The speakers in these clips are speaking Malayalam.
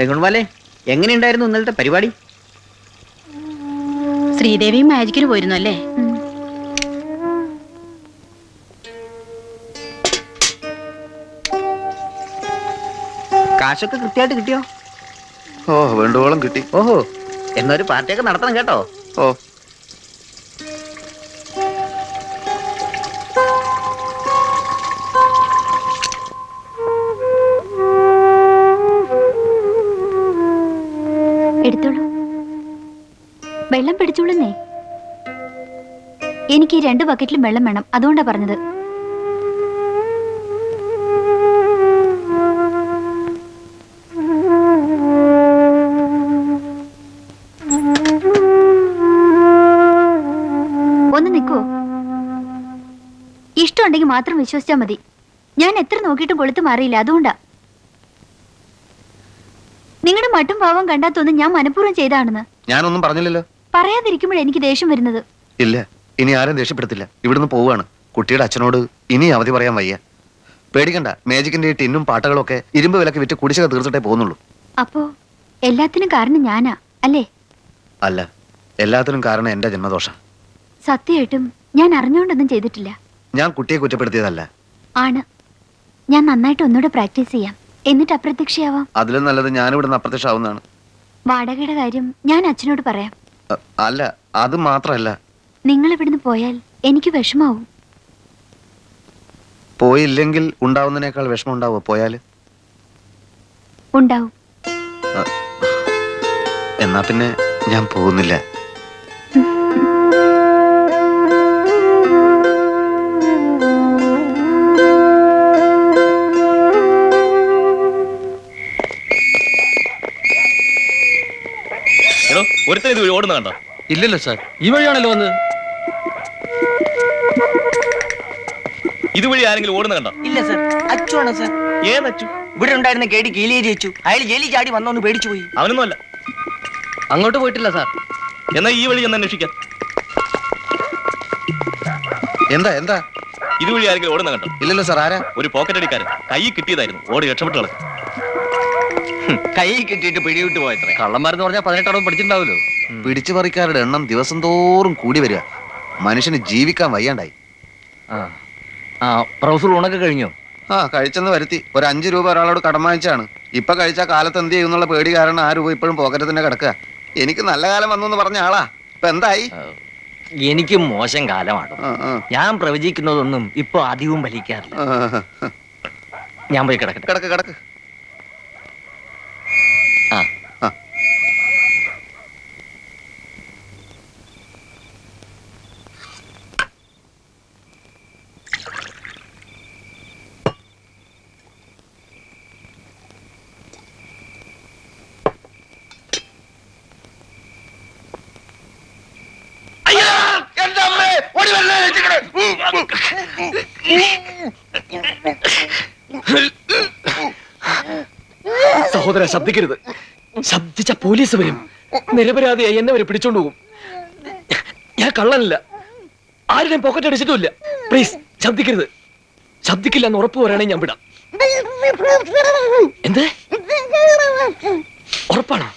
രഘുൺവാലെ എങ്ങനെയുണ്ടായിരുന്നു ഇന്നലത്തെ പരിപാടി? ശ്രീദേവി മാജിക്കിന് പോയിരുന്നു അല്ലേ? കാശൊക്കെ കൃത്യമായിട്ട് കിട്ടിയോ? ഓ വേണ്ടുവോളം കിട്ടി. ഓഹോ എന്നൊരു പാർട്ടിയൊക്കെ നടത്തണം കേട്ടോ. ഓ. വെള്ളം എനിക്ക് രണ്ട് ബക്കറ്റിലും വെള്ളം വേണം. അതുകൊണ്ടാ പറഞ്ഞത്. ഒന്ന് നിൽക്കോ ഇഷ്ടമുണ്ടെങ്കിൽ മാത്രം വിശ്വസിച്ചാൽ മതി. ഞാൻ എത്ര നോക്കിയിട്ടും കൊളുത്ത് മാറിയില്ല. അതുകൊണ്ടാ. നിങ്ങളുടെ മട്ടും ഭാവം കണ്ടാത്തൊന്നും ഞാൻ മനഃപൂർവം ചെയ്താണെന്ന്. ഞാനൊന്നും പറഞ്ഞില്ലല്ലോ. പറയാതിരിക്കുമ്പോൾ എനിക്ക് ദേഷ്യം വരുന്നത്. ഇല്ല ഇനി ആരും ദേഷ്യപ്പെടുത്തില്ല. ഇവിടുന്ന് പോവുകയാണ്. കുട്ടിയുടെ അച്ഛനോട് ഇനി അവധി പറയാൻ വയ്യ. പേടിക്കണ്ട മേജിക്കിന്റെ ടിന്നും പാട്ടകളും ഒക്കെ ഇരുമ്പ് വിലക്ക് വിറ്റ് കുടിശ്ശിക തീർത്തിട്ടേ പോകുന്നുള്ളൂ. അപ്പോ എല്ലാത്തിനും കാരണം ഞാനാ അല്ലേ? അല്ല എല്ലാത്തിനും കാരണം എന്റെ ജന്മദോഷം. സത്യമായിട്ടും ഞാൻ അറിഞ്ഞുകൊണ്ടൊന്നും ചെയ്തിട്ടില്ല. ഞാൻ കുട്ടിയെ കുറ്റപ്പെടുത്തിയതല്ല. ആണ്. ഞാൻ നന്നായിട്ട് ഒന്നുകൂടെ പ്രാക്ടീസ് ചെയ്യാം. എന്നിട്ട് അപ്രത്യക്ഷയാവാം. അതിലും നല്ലത് ഞാൻ ഇവിടുന്ന് അപ്രത്യക്ഷമാവുന്നതാണ്. വാടകയുടെ കാര്യം ഞാൻ അച്ഛനോട് പറയാം. അല്ല അത് മാത്രല്ല. നിങ്ങൾ ഇവിടുന്ന് പോയാൽ എനിക്ക് വിഷമാവും. പോയില്ലെങ്കിൽ ഉണ്ടാവുന്നതിനേക്കാൾ വിഷമം ഉണ്ടാവോ. പോയാൽ ഉണ്ടാവും എന്നാ പിന്നെ ഞാൻ പോകുന്നില്ല. എടോ ഒരുത്തൻ ഇത് വഴി ഓടുന്ന കണ്ടോ? ഇല്ലല്ലോ സാർ. ഈ വഴിയാണല്ലോ വന്നത്. ഇതുവഴി ആരെങ്കിലും ഓടുന്ന കണ്ടോ? ഇല്ല സർ. അച്ചുവാണ് സർ? ഏതച്ചു? ഇവിടെ ഉണ്ടായിരുന്ന കേടി കീലേരി വെച്ചു അയാൾ ജയിലിൽ ചാടി വന്നോന്ന് പേടിച്ചു പോയി. അവനൊന്നും അല്ല അങ്ങോട്ട് പോയിട്ടില്ല സാർ. എന്നാ ഈ വഴി ചെന്ന് അന്വേഷിക്കാം. എന്താ എന്താ? ഇതുവഴി ആരെങ്കിലും ഓടുന്ന കണ്ടോ? ഇല്ലല്ലോ സാർ ആരാ? ഒരു പോക്കറ്റ് അടിക്കാരൻ കൈ കിട്ടിയതായിരുന്നു. ഓടി രക്ഷപ്പെട്ടു കളഞ്ഞു. കൈ കിട്ടിയിട്ട് പിടിവിട്ട് പോയത്രേ. കള്ളന്മാരെന്ന് പറഞ്ഞാൽ പതിനെട്ടടവും പഠിച്ചിട്ടുണ്ടാവല്ലോ പിടിച്ചു പറിക്കാരുടെ എണ്ണം ദിവസം തോറും കൂടി വരിക. മനുഷ്യന് ജീവിക്കാൻ വയ്യാണ്ടായി. ആ. ആ പ്രൊഫസർ കഴിഞ്ഞോ? ആ കഴിച്ചെന്ന് വരുത്തി. ഒരു അഞ്ച് രൂപ ഒരാളോട് കടം വാങ്ങിച്ചാണ്. ഇപ്പൊ കഴിച്ച കാലത്ത് എന്ത് ചെയ്യുന്നുള്ള പേടി കാരണം ആ രൂപ ഇപ്പോഴും പോക്കറ്റ് തന്നെ കിടക്കുക. എനിക്ക് നല്ല കാലം വന്നു എന്ന് പറഞ്ഞ ആളാ. ഇപ്പൊ എന്തായി? എനിക്ക് മോശം കാലമാണ്. ഞാൻ പ്രവചിക്കുന്നതൊന്നും ഇപ്പൊ അധികവും ഫലിക്കാറില്ല. ഞാൻ പോയി കിടക്കട്ടെ. കിടക്ക് കിടക്ക്. ശബ്ദിക്കരുത്. ശബ്ദിച്ച പോലീസ് വരും. നിരപരാധിയായി എന്നെ പിടിച്ചോണ്ട് പോകും. ഞാൻ കള്ളനല്ല. ആരുടെയും പോക്കറ്റ് അടിച്ചിട്ടില്ല പ്ലീസ് ശബ്ദിക്കരുത്. ശബ്ദിക്കില്ല എന്ന് ഉറപ്പ് പറയുകയാണെങ്കിൽ ഞാൻ വിടാം. എന്ത്? ഉറപ്പാണോ?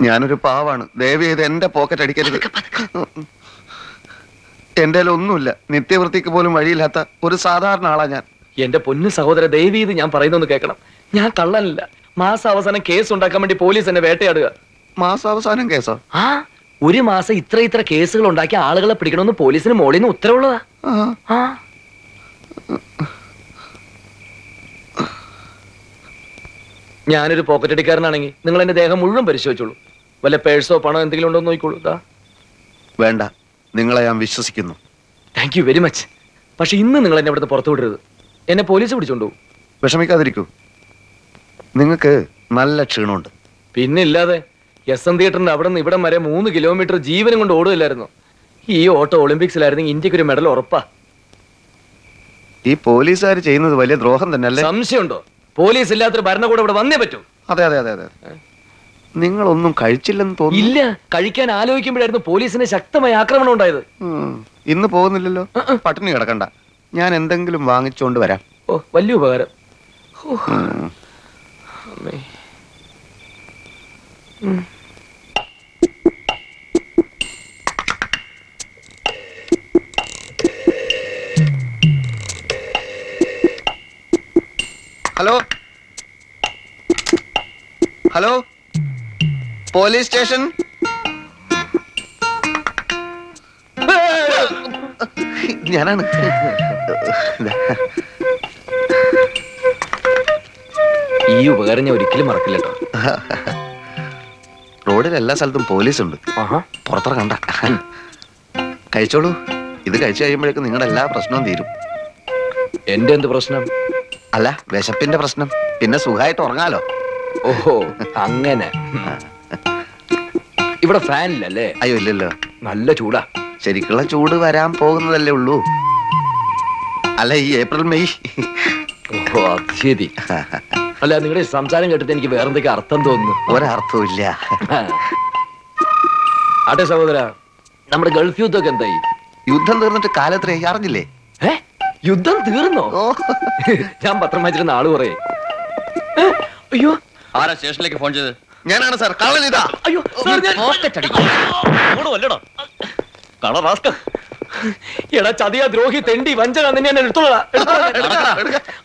ഞാനൊരു പാവാണ്. ദയവ് ചെയ്ത് എന്റെ പോക്കറ്റ് അടിക്കരുത്. എന്റെ ഒന്നുമില്ല. നിത്യവൃത്തിക്ക് പോലും വഴിയില്ലാത്ത ഒരു സാധാരണ ആളാ ഞാൻ. എന്റെ പൊന്നു സഹോദര ദയവ് ചെയ്ത് ഞാൻ പറയുന്നൊന്ന് കേൾക്കണം. ഞാൻ കള്ളനല്ല മാസാവസാനം കേസ് ഉണ്ടാക്കാൻ വേണ്ടി പോലീസ് എന്നെ വേട്ടയാടുക. മാസാവസാനം കേസോ? ആ ഒരു മാസം ഇത്ര ഇത്ര കേസുകൾ ഉണ്ടാക്കി ആളുകളെ പിടിക്കണമെന്ന് പോലീസിന് മോളിന്ന് നിന്ന് ഉത്തരവുള്ളതാ. ആ, ഞാനൊരു പോക്കറ്റ് അടിക്കാരനാണെങ്കിൽ നിങ്ങൾ എന്റെ ദേഹം മുഴുവൻ പരിശോധിച്ചോളൂ. വല്ല പേഴ്സോ പണോ എന്തെങ്കിലും ഉണ്ടോ എന്ന് നോക്കിക്കോളൂ ദാ. വേണ്ട നിങ്ങളെ ഞാൻ വിശ്വസിക്കുന്നു. താങ്ക് യു വെരി മച്ച് പക്ഷെ ഇന്ന് നിങ്ങൾ എന്നെ ഇവിടുന്ന് പുറത്തു വിടരുത്. എന്നെ പോലീസ് പിടിച്ചോണ്ടു വിഷമിക്കാതിരിക്കൂ. നിങ്ങൾക്ക് നല്ല ക്ഷീണമുണ്ട്. പിന്നെ ഇല്ലാതെ എസ് എൻ തിയേറ്ററിന്റെ അവിടെ നിന്ന് ഇവിടം വരെ മൂന്ന് കിലോമീറ്റർ ജീവനും കൊണ്ട് ഓടുകയില്ലായിരുന്നു? ഈ ഓട്ടോ ഒളിമ്പിക്സിലായിരുന്നെങ്കിൽ ഇന്ത്യയ്ക്ക് ഒരു മെഡൽ ഉറപ്പാ. ഈ പോലീസുകാർ ചെയ്യുന്നത് വലിയ ദ്രോഹം തന്നെ അല്ലേ സംശയമുണ്ടോ? പോലീസ് ഇല്ലാത്തൊരു ഭരണകൂടം ഇവിടെ വന്നേ പറ്റൂ. അതെ അതെ അതെ അതെ. നിങ്ങളൊന്നും കഴിച്ചില്ലെന്ന് തോന്നുന്നു. ഇല്ല കഴിക്കാൻ ആലോചിക്കുമ്പോഴായിരുന്നു പോലീസിന് ശക്തമായ ആക്രമണം ഉണ്ടായത്. ഉം. ഇന്ന് പോകുന്നില്ലല്ലോ? പട്ടിണി കിടക്കണ്ട. ഞാൻ എന്തെങ്കിലും വാങ്ങിച്ചോണ്ട് വരാം. ഓ വലിയ ഉപകാരം. ഹോ, ഉം. അമ്മേ. ഹലോ? ഹലോ? Police station? ഞാനാണ്. ഈ ഉപകാരം ഞാൻ ഒരിക്കലും മറക്കില്ല കേട്ടോ റോഡിൽ എല്ലാ സ്ഥലത്തും പോലീസ് ഉണ്ട് പുറത്തിറങ്ങണ്ട. കഴിച്ചോളൂ. ഇത് കഴിച്ചു കഴിയുമ്പോഴേക്കും നിങ്ങളുടെ എല്ലാ പ്രശ്നവും തീരും. എന്റെ എന്ത് പ്രശ്നം? അല്ല വിശപ്പിന്റെ പ്രശ്നം. പിന്നെ സുഖമായിട്ട് ഉറങ്ങാലോ. ഓഹോ അങ്ങനെ. ഇവിടെ ഫാൻ ഇല്ലല്ലേ അയ്യോ ഇല്ലല്ലോ. നല്ല ചൂടാ. ശരിക്കുള്ള ചൂട് വരാൻ പോകുന്നതല്ലേ ഉള്ളൂ. അല്ല ഈ ഏപ്രിൽ മെയ്. ഓ അത് ശരി. അല്ല നിങ്ങളുടെ സംസാരം കേട്ടിട്ട് എനിക്ക് വേറെന്തൊക്കെ അർത്ഥം തോന്നുന്നു? ഒരർത്ഥവും ഇല്ല ആട്ടെ സഹോദര നമ്മുടെ ഗൾഫ് യുദ്ധമൊക്കെ എന്തായി? യുദ്ധം തീർന്നിട്ട് കാലത്ര അറിഞ്ഞില്ലേ? ഏ? യുദ്ധം തീർന്നോ? ഓ. ഞാൻ പത്രം വായിച്ചിരുന്ന ആൾ പറയേ അയ്യോ. ആരാ സ്റ്റേഷനിലേക്ക് ഫോൺ ചെയ്ത് ഞാനാണ് സാർ. കള്ളൻ ഇതാ. അയ്യോ അല്ലടോ? എടാ ചതിയ ദ്രോഹി തെണ്ടി വഞ്ചക നിന്നെ ഞാൻ എടുത്തോളാ.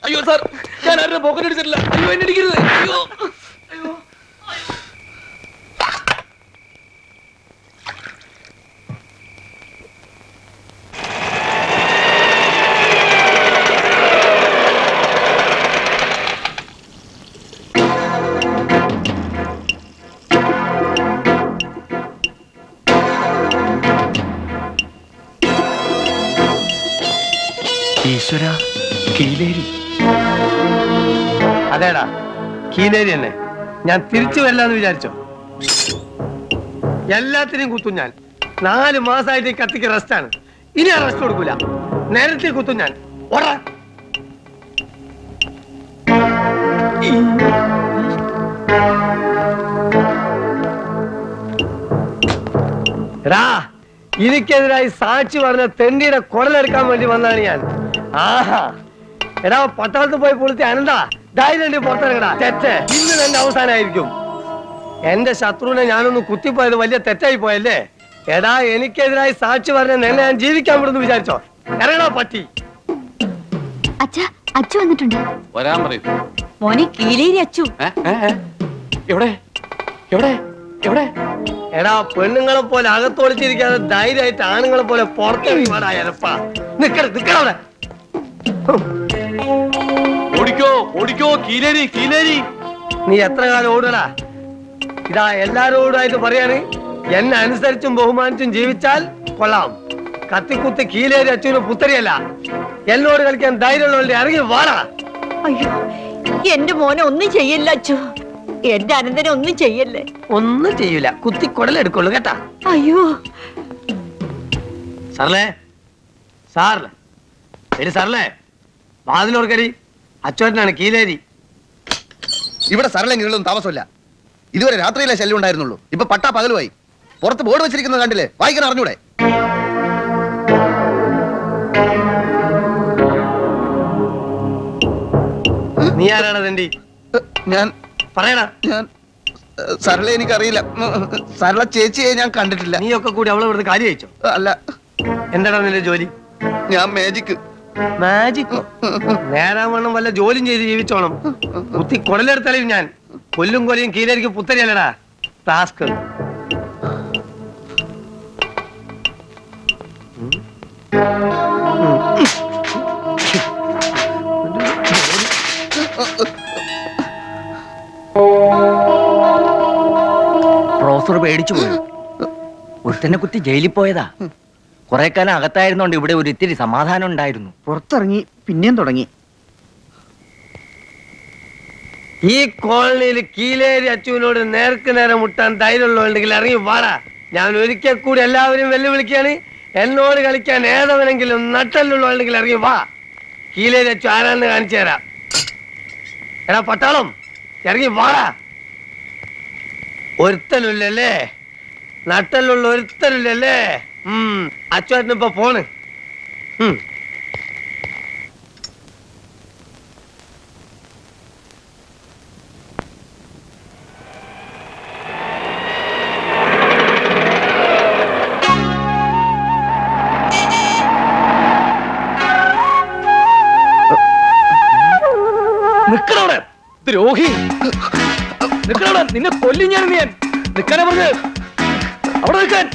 അയ്യോ സാർ ഞാൻ ആരുടെ പോക്കറ്റ് അടിച്ചിട്ടില്ല. അയ്യോ എന്നെ അടിക്കരുത്. അയ്യോ. അതേടാ കീനേരി തന്നെ ഞാൻ തിരിച്ചു വരില്ലാന്ന് വിചാരിച്ചോ? എല്ലാത്തിനെയും കുത്തും ഞാൻ. നാല് മാസമായിട്ട് ഈ കത്തിക്ക് ആണ്. ഇനി ആ റെസ്റ്റ് കൊടുക്കൂല. നേരത്തെ കുത്തും ഞാൻ. ഓടാ. എടാ എനിക്കെതിരായി സാക്ഷി പറഞ്ഞ തെണ്ടിയുടെ കുടലെടുക്കാൻ വേണ്ടി വന്നാണ് ഞാൻ. ആഹാ. എടാ പട്ടാളത്ത് പോയി പൊളിത്തി അനന്താ. ധൈര്യം പുറത്തിറങ്ങടാ. തെറ്റ്. ഇന്ന് തന്നെ അവസാനമായിരിക്കും. എന്റെ ശത്രുവിനെ ഞാനൊന്ന് കുത്തിപ്പോയത് വലിയ തെറ്റായി പോയല്ലേ? എടാ എനിക്കെതിരായി സാക്ഷി പറഞ്ഞ നിന്നെ ഞാൻ ജീവിക്കാൻ വിടുന്നു വിചാരിച്ചോ. ഇറങ്ങടാ പറ്റി അച്ഛ അച്ചു വന്നിട്ടുണ്ട്. വരാൻ പറയും. മോനെ കീലേരി അച്ചു. എവിടെ? എവിടെ? എവിടെ? എടാ പെണ്ണുങ്ങളെ പോലെ അകത്തൊളിച്ചിരിക്കാതെ ധൈര്യമായിട്ട് ആണുങ്ങളെ പോലെ പുറത്തെ വാടാ എരപ്പാ നിക്കട നിക്കടവിടെ ഓടിക്കോ ഓടിക്കോ കീലേരി കീലേരി. നീ എത്ര കാലം ഓടടാ ഇതാ എല്ലാരോടായിട്ട് പറയാണ് എന്നെ അനുസരിച്ചും ബഹുമാനിച്ചും ജീവിച്ചാൽ കൊള്ളാം. കത്തിക്കുത്തി കീലേരി അച്ഛന് പുത്തരിയല്ല. എന്നോട് കളിക്കാൻ ധൈര്യമുള്ളവരുടെ ഇറങ്ങി വാടാ. അയ്യോ എന്റെ മോനെ ഒന്നും ചെയ്യല്ല അച്ചു എന്റെ അനന്തനെ ഒന്നും ചെയ്യല്ലേ. ഒന്നും ചെയ്യൂല കുത്തി കുടലെടുക്കുള്ളൂ കേട്ടാ? അയ്യോ. സാറല്ലേ? സാറല്ലേ? സാറല്ലേ? വാതിലോർക്കടി. അച്ചോട്ടനാണ് കീലേരി. ഇവിടെ സരളെങ്കിലും താമസമില്ല. ഇതുവരെ രാത്രിയിലെ ശല്യം ഉണ്ടായിരുന്നുള്ളൂ. ഇപ്പൊ പട്ടാ പകലുമായി. പുറത്ത് ബോർഡ് വെച്ചിരിക്കുന്നത് കണ്ടില്ലേ? വായിക്കാൻ അറിഞ്ഞൂടെ? നീ ആരാണ് തണ്ടി ഞാൻ പറയണ. ഞാൻ സരള എനിക്കറിയില്ല. സരള ചേച്ചിയെ ഞാൻ കണ്ടിട്ടില്ല. നീയൊക്കെ കൂടി അവളെ ഇവിടുന്ന് കാര്യം അയച്ചോ അല്ല. എന്താണ് നിന്റെ ജോലി? ഞാൻ മാജിക് മാജിക്കോ നേരാവണ്ണം വല്ല ജോലിയും ചെയ്ത് ജീവിച്ചോണം. കുത്തി കുടലെടുത്തളയും ഞാൻ. കൊല്ലും കൊലയും കീലേരിക്ക് പുത്തരിയല്ലടാ. ടാസ്ക് പ്രൊഫസർ പേടിച്ചു പോയി. ഒരുത്തനെ കുത്തി ജയിലിൽ പോയതാ. കുറെ കാലം അകത്തായിരുന്നോണ്ട് ഇവിടെ ഒരു ഇത്തിരി സമാധാനം ഉണ്ടായിരുന്നു. പുറത്തിറങ്ങി പിന്നെയും തുടങ്ങി. ഈ കോളനിയിൽ കീലേരി അച്ചുവിനോട് നേർക്ക് നേരെ മുട്ടാൻ ധൈര്യമുള്ളതുണ്ടെങ്കിൽ ഇറങ്ങി വാടാ. ഞാൻ ഒരിക്കൽ കൂടി എല്ലാവരും വെല്ലുവിളിക്കാണ് എന്നോട് കളിക്കാൻ ഏതവനെങ്കിലും നട്ടല്ലുള്ളവരുണ്ടെങ്കിൽ ഇറങ്ങി വാ. കീലേരി അച്ചു ആരാന്ന് കാണിച്ചു തരാം. എടാ പട്ടാളം ഇറങ്ങി വാടാ. ഒരുത്തലുള്ളല്ലേ നട്ടലുള്ള ഒരുത്തനുമില്ലല്ലേ ഉം ഇപ്പൊ പോണ് നിക്കണവിടെ ദ്രോഹി നിന്നെ കൊല്ലിഞ്ഞാണ് ഞാൻ ഞാൻ. നിക്കാനാ പറഞ്ഞത്. അവിടെ നിൽക്കാൻ.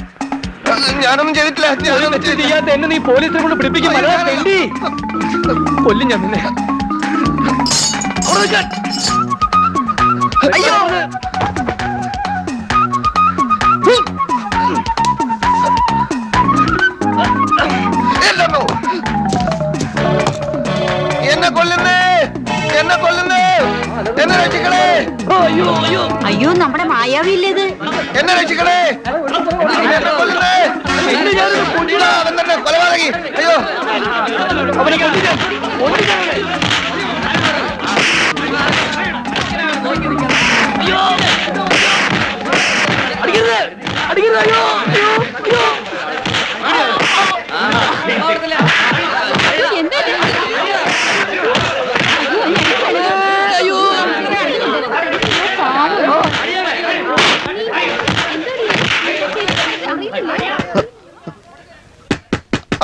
ഞാനൊന്നും ചെയ്തിട്ടില്ല. ഞാനൊന്നും ചെയ്യാത്ത എന്നെ നീ പോലീസിനെ കൊണ്ട് പിടിപ്പിക്കും. കൊല്ലും ഞാൻ നിന്നെ. അയ്യോ. എന്നെ കൊല്ലുന്നേ. എന്നെ കൊല്ലുന്നേ. എന്നെ രക്ഷിക്കണേ. അയ്യോ അയ്യോ. അയ്യോ നമ്മുടെ മായാവില്ലേത് എന്നെ രക്ഷിക്കണേ അവൻ തന്നെ കൊലപാതകി അയ്യോ അവനെ. അയ്യോ അടിക്കരുത് അടിക്കരുത് അയ്യോ അയ്യോ അയ്യോ അയ്യോ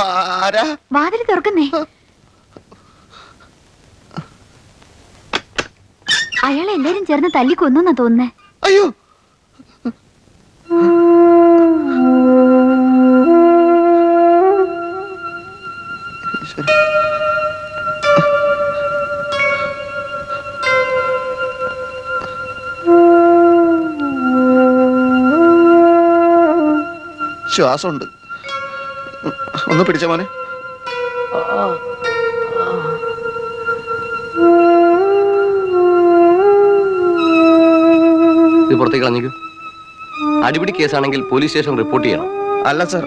ആരാ വാതിൽ തുറക്കുന്നേ. അയാളെ എല്ലാരും ചേർന്ന് തല്ലി കൊന്നാ തോന്നുന്നേ. അയ്യോ. ശ്വാസമുണ്ട്. ഒന്ന് പിടിച്ച മോനെ. ഇത് പുറത്തേക്ക് കളഞ്ഞേക്കൂ അടിപിടി കേസാണെങ്കിൽ പോലീസ് സ്റ്റേഷൻ റിപ്പോർട്ട് ചെയ്യണം. അല്ല സർ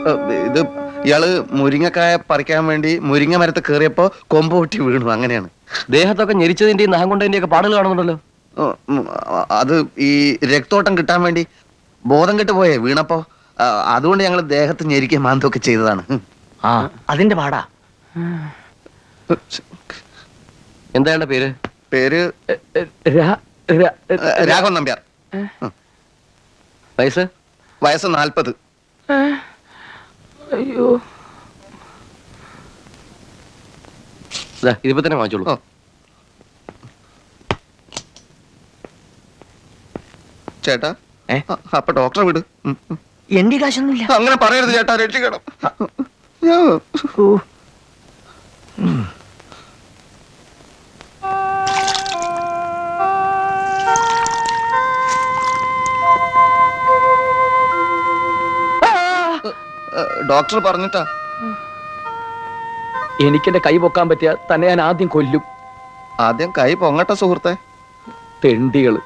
ഇത് ഇയാൾ മുരിങ്ങക്കായ പറിക്കാൻ വേണ്ടി മുരിങ്ങ മരത്ത് കയറിയപ്പോ കൊമ്പ് പൊട്ടി വീണു. അങ്ങനെയാണ്. ദേഹത്തൊക്കെ ഞെരിച്ചതിന്റെയും നഹം കൊണ്ടതിന്റെയും ഒക്കെ പാടുകൾ കാണുന്നുണ്ടല്ലോ. അത് ഈ രക്തോട്ടം കിട്ടാൻ വേണ്ടി ബോധം കെട്ട് പോയേ വീണപ്പോ. അതുകൊണ്ട് ഞങ്ങൾ ദേഹത്ത് ഞെരിക്കുക മാന്തൊക്കെ ചെയ്തതാണ്. ആ. അതിന്റെ പാടാ. എന്താ അയാളുടെ പേര്? പേര് രാഘവൻ നമ്പ്യാർ. വയസ്സ്? വയസ്സ് നാൽപ്പത്. അയ്യോ. ഇതാ, ഇതിപ്പോ തന്നെ വാങ്ങിച്ചോളൂ. ചേട്ടാ ഏ? അപ്പൊ ഡോക്ടറെ വിട്. എന്റെ കാശൊന്നുമില്ല. അങ്ങനെ പറയരുത് ചേട്ടാ രക്ഷിക്കണം. ഡോക്ടർ പറഞ്ഞിട്ടാ. എനിക്കെന്റെ കൈ പൊക്കാൻ പറ്റിയ തന്നെ ഞാൻ ആദ്യം കൊല്ലും. ആദ്യം കൈ പൊങ്ങട്ടെ സുഹൃത്തെ. തെണ്ടികൾ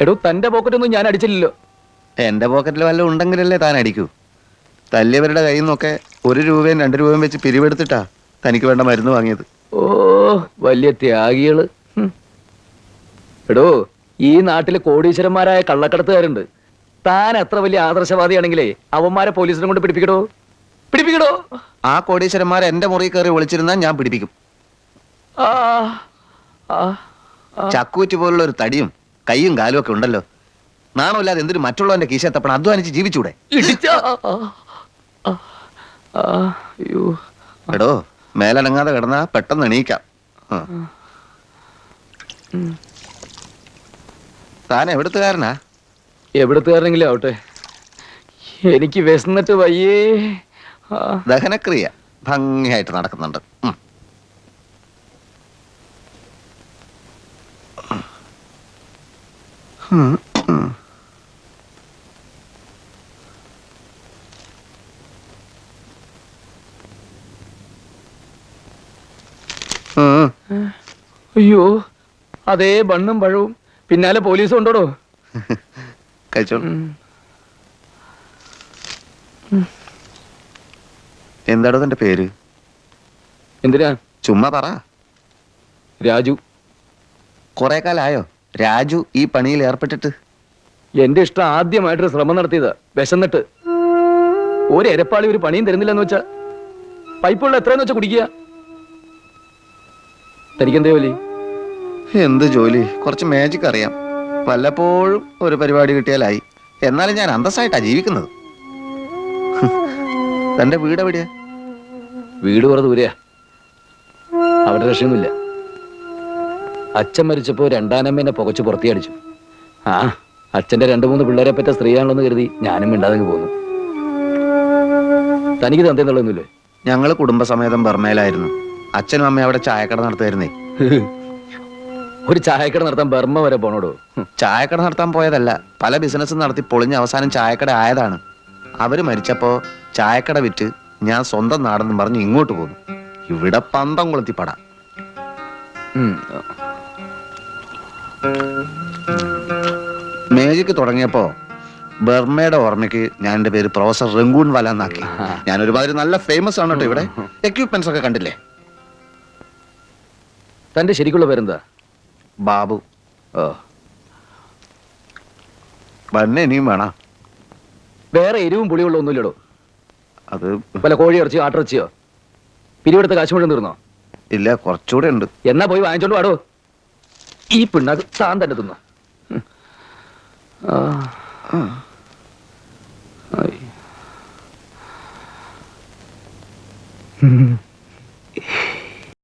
എടോ തന്റെ പോക്കറ്റൊന്നും ഞാൻ അടിച്ചില്ലല്ലോ. എന്റെ പോക്കറ്റിൽ വല്ല ഉണ്ടെങ്കിലല്ലേ താൻ അടിക്കൂ. തല്ലിയവരുടെ കയ്യിൽ നിന്നൊക്കെ ഒരു രൂപയും രണ്ട് രൂപയും വെച്ച് പിരിവെടുത്തിട്ടാ തനിക്ക് വേണ്ട മരുന്ന് വാങ്ങിയത്. ഓ വലിയ ത്യാഗികൾ. എടോ ഈ നാട്ടിലെ കോടീശ്വരന്മാരായ കള്ളക്കടത്തുകാരുണ്ട്. താൻ എത്ര വലിയ ആദർശവാദിയാണെങ്കിലേ അവന്മാരെ പോലീസിനെ കൊണ്ട് പിടിപ്പിക്കടോ? പിടിപ്പിക്കടോ? ആ കോടീശ്വരന്മാർ എന്റെ മുറി കയറി വിളിച്ചിരുന്നാൽ ഞാൻ പിടിപ്പിക്കും. ആ ആ ചക്കൂറ്റ് പോലുള്ള ഒരു തടിയും കൈയും കാലും ഒക്കെ ഉണ്ടല്ലോ. നാണമില്ലാതെ എന്തിനു മറ്റുള്ളവന്റെ കീശ തപ്പണം അധ്വാനിച്ച് ജീവിച്ചൂടെ? ഇടിച്ച? ആ, ആ, ആ, അയ്യോ. എടോ മേലനങ്ങാതെ കിടന്നാ പെട്ടെന്ന് എണീക്കാം. ആ. താൻ എവിടുത്തുകാരനാ? എവിടത്തുകാരനെങ്കിലും ആവട്ടെ. എനിക്ക് വിശന്നിട്ട് വയ്യേ. ആ, ദഹനക്രിയ ഭംഗിയായിട്ട് നടക്കുന്നുണ്ട്. ഉം. ഉം. അയ്യോ അതേ ബണ്ണും പഴവും. പിന്നാലെ പോലീസ് ഉണ്ടോടോ? കഴിച്ചോളൂ. എന്താടോ തന്റെ പേര്? എന്തിനാ? ചുമ്മാ പറ. രാജു. കുറെ കാലായോ? രാജു ഈ പണിയിൽ ഏർപ്പെട്ടിട്ട്? എന്റെ ഇഷ്ടം ആദ്യമായിട്ടൊരു ശ്രമം നടത്തിയതാ. വിശന്നിട്ട്. ഒരു എരപ്പാളി ഒരു പണിയും തരുന്നില്ലെന്ന് വെച്ചാ പൈപ്പുള്ള എത്രയെന്ന് വെച്ചാ കുടിക്കുക? തനിക്കെന്തേ ജോലി? എന്ത് ജോലി? കുറച്ച് മാജിക് അറിയാം. വല്ലപ്പോഴും ഒരു പരിപാടി കിട്ടിയാലായി. എന്നാലും ഞാൻ അന്തസ്സായിട്ടാ ജീവിക്കുന്നത്. തന്റെ വീട് എവിടെയാ? വീട് കുറെ ദൂരെയാ. അവിടെ രക്ഷയൊന്നുമില്ല. അച്ഛൻ മരിച്ചപ്പോ രണ്ടാനമ്മേനെ പുകച്ച് പുറത്തേ അടിച്ചു. ആ അച്ഛന്റെ രണ്ടു മൂന്ന് പിള്ളേരെ പറ്റ സ്ത്രീയാണല്ലോ കരുതി ഞാനും മിണ്ടാതെ പോന്നു. തനിക്ക് തന്തേന്നുള്ളൊന്നുമില്ലേ ഞങ്ങൾ കുടുംബസമേതം ബർമയിലായിരുന്നു. അച്ഛനും അമ്മയും അവിടെ ചായക്കട നടത്തുമായിരുന്നേ ഒരു ചായക്കട നടത്താൻ ബർമ്മ വരെ പോണോടോ? ചായക്കട നടത്താൻ പോയതല്ല. പല ബിസിനസ്സും നടത്തി പൊളിഞ്ഞ് അവസാനം ചായക്കട ആയതാണ്. അവർ മരിച്ചപ്പോ ചായക്കട വിറ്റ് ഞാൻ സ്വന്തം നാടെന്ന് പറഞ്ഞ് ഇങ്ങോട്ട് പോന്നു. ഇവിടെ പന്തം കൊളുത്തിപ്പട. മേജിക്ക് തുടങ്ങിയപ്പോ ബർമയുടെ ഓർമ്മയ്ക്ക് ഞാൻ എന്റെ പേര് പ്രൊഫസർ റംഗൂൺ വല എന്നാക്കി ഞാൻ ഒരുമാതിരി നല്ല ഫേമസ് ആണ് കേട്ടോ ഇവിടെ. എക്യുപ്മെന്റ്സ് ഒക്കെ കണ്ടില്ലേ? തന്റെ ശരിക്കുള്ള പേരെന്താ? ബാബു. ഓ. ഇനിയും വേണ. വേറെ എരിവും പുളിയുള്ള ഒന്നുമില്ലടോ. അത് വല്ല കോഴി ഇറച്ചിയോ ആട്ടിറച്ചിയോ? പിരിവെടുത്ത് കാശ് മുഴുവൻ തീർന്നോ? ഇല്ല കുറച്ചുകൂടെ ഉണ്ട്. എന്നാ പോയി വാങ്ങിച്ചോണ്ട് വാടോ. ഈ പിണ്ണാക്ക് താൻ തന്നെ തിന്നു. ആ.